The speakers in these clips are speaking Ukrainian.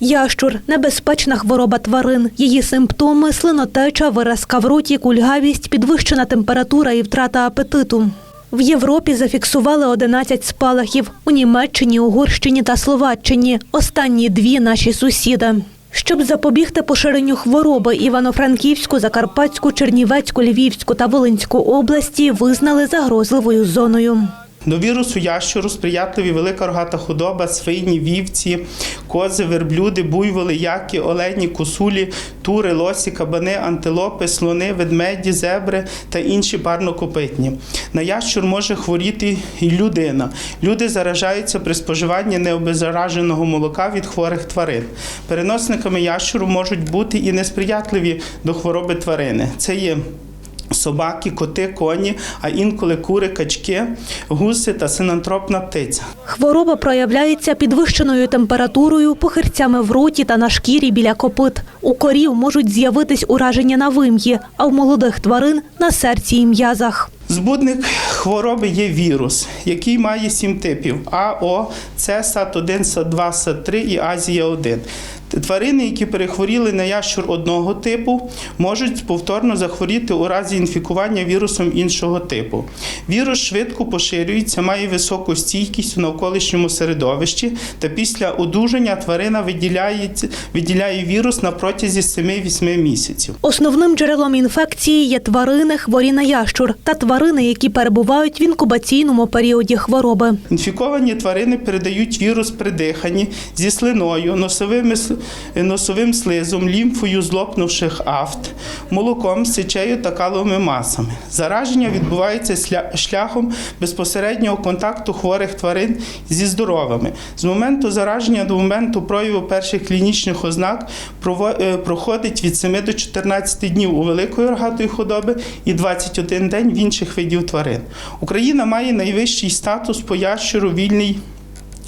Ящур небезпечна хвороба тварин. Її симптоми слинотеча, виразка в роті, кульгавість, підвищена температура і втрата апетиту. В Європі зафіксували 11 спалахів у Німеччині, Угорщині та Словаччині. Останні дві наші сусіди. Щоб запобігти поширенню хвороби, Івано-Франківську, Закарпатську, Чернівецьку, Львівську та Волинську області визнали загрозливою зоною. До вірусу ящуру сприятливі велика рогата худоба, свині, вівці, кози, верблюди, буйволи, яки, олені, косулі, тури, лосі, кабани, антилопи, слони, ведмеді, зебри та інші парнокопитні. На ящур може хворіти і людина. Люди заражаються при споживанні необеззараженого молока від хворих тварин. Переносниками ящуру можуть бути і несприятливі до хвороби тварини. Це є Собаки, коти, коні, а інколи кури, качки, гуси та синантропна птиця. Хвороба проявляється підвищеною температурою, похирцями в роті та на шкірі біля копит. У корів можуть з'явитись ураження на вим'ї, а в молодих тварин на серці і м'язах. Збудник хвороби є вірус, який має сім типів: А, О, С, САТ-1, САТ-2, САТ-3 і Азія-1. Тварини, які перехворіли на ящур одного типу, можуть повторно захворіти у разі інфікування вірусом іншого типу. Вірус швидко поширюється, має високу стійкість у навколишньому середовищі, та після одужання тварина виділяє, виділяє вірус на протязі 7-8 місяців. Основним джерелом інфекції є тварини, хворі на ящур, та тварини, які перебувають в інкубаційному періоді хвороби. Інфіковані тварини передають вірус при диханні зі слиною, носовими, носовим слизом, лімфою злопнувших афт, молоком, сечею та каловими масами. Зараження відбувається шляхом безпосереднього контакту хворих тварин зі здоровими. З моменту зараження до моменту прояву перших клінічних ознак е, проходить від 7 до 14 днів у великої рогатої худоби і 21 день в інших видів тварин. Україна має найвищий статус по ящуру вільний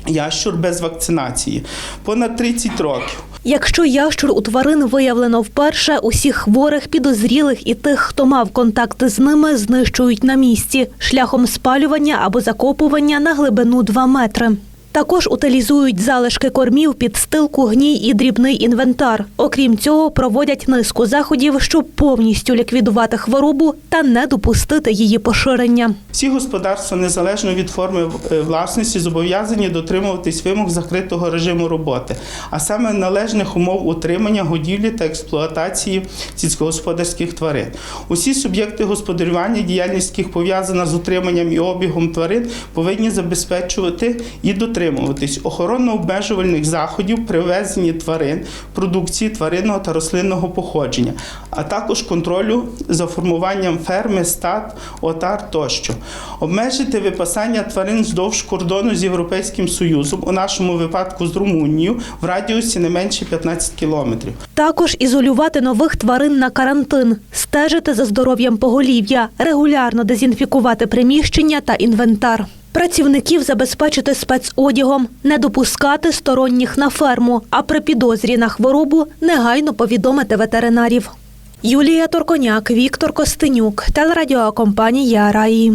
ящур без вакцинації понад 30 років. Якщо ящур у тварин виявлено вперше, усіх хворих, підозрілих і тих, хто мав контакти з ними, знищують на місці шляхом спалювання або закопування на глибину 2 метри. Також утилізують залишки кормів, підстилку, гній і дрібний інвентар. Окрім цього, проводять низку заходів, щоб повністю ліквідувати хворобу та не допустити її поширення. Всі господарства, незалежно від форми е, власності, зобов'язані дотримуватись вимог закритого режиму роботи, а саме належних умов утримання, годівлі та експлуатації сільськогосподарських тварин. Усі суб'єкти господарювання, діяльність яких пов'язана з утриманням і обігом тварин, повинні забезпечувати і дотримуватись охоронно-обмежувальних заходів при ввезенні тварин, продукції тваринного та рослинного походження, а також контролю за формуванням ферми, стад, отар тощо. Обмежити випасання тварин вздовж кордону з Європейським Союзом, у нашому випадку з Румунією, в радіусі не менше 15 кілометрів. Також ізолювати нових тварин на карантин, стежити за здоров'ям поголів'я, регулярно дезінфікувати приміщення та інвентар. Працівників забезпечити спецодягом, не допускати сторонніх на ферму, а при підозрі на хворобу негайно повідомити ветеринарів. Юлія Торконяк, Віктор Костенюк, телерадіокомпанія Раї.